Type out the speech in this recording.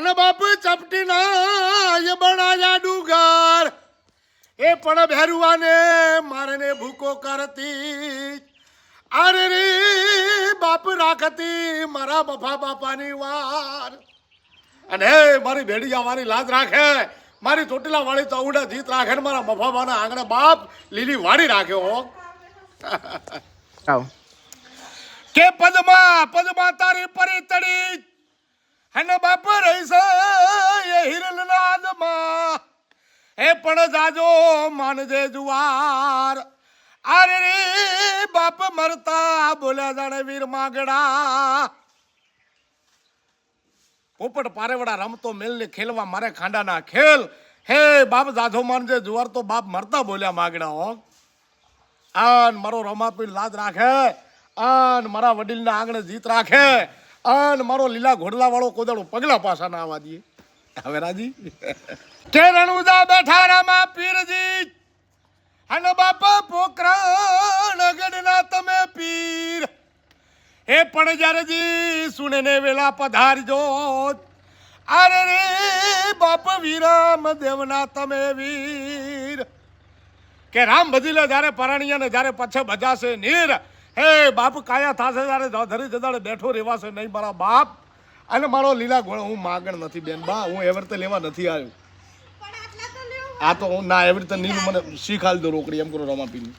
અને બાપુ ચપટી ના બનાયા ડુગર. એ પણ ભેરુવાને મારને ભૂકો કરતી. અરે રે બાપ રાખતી મારા બફા બાપાની વાર. અને મારી ભેડિયા મારી લાજ રાખે. મારી ચોટીલા વાળી ચૌડા જીત રાખે ને મારા બફા બાના આંગણે બાપ લીલી વાળી રાખ્યો કે પદમાં પદમાં તારી પરી તડી. અને બાપ પણ જાજો માનજે જુવાર. અરે રે, બાપ મરતા બોલ્યા જાણે વીર માગડા. પોપટ પારેવડા રમતો મેલને ખેલવા મારે ખાંડાના ખેલ. હે બાપ જાજો માનજે જુવાર તો બાપ મરતા બોલ્યા માગડા હો. આન મારો રમાપી લાજ રાખે. આન મારા વડીલના આંગણે જીત રાખે. આન મારો લીલા ઘોડલા વાળો કોદાળો પગલા પાછા ના આવવા દે. હવે રાજી? કે રણુજા બેઠા પણ જ્યારે જી સુને ને વેલા પધારજો. અરે રે બાપ વિરામ દેવના તમે વીર. કે રામ ભજીલે જ્યારે પરણિયા ને જ્યારે પછે ભજાશે નીર. હે બાપ કાયા થાશે જ્યારે ધરી જદાડે બેઠો રહેવાશે નહીં મારા બાપ. અને મારો લીલા ગુણ હું માગણ નથી બેન બા હું એવી રીતે લેવા નથી આવ્યો. આ તો હું ના એવી રીતે નીલું મને શીખાલ દો રોકડી એમ કરો રમાપીની.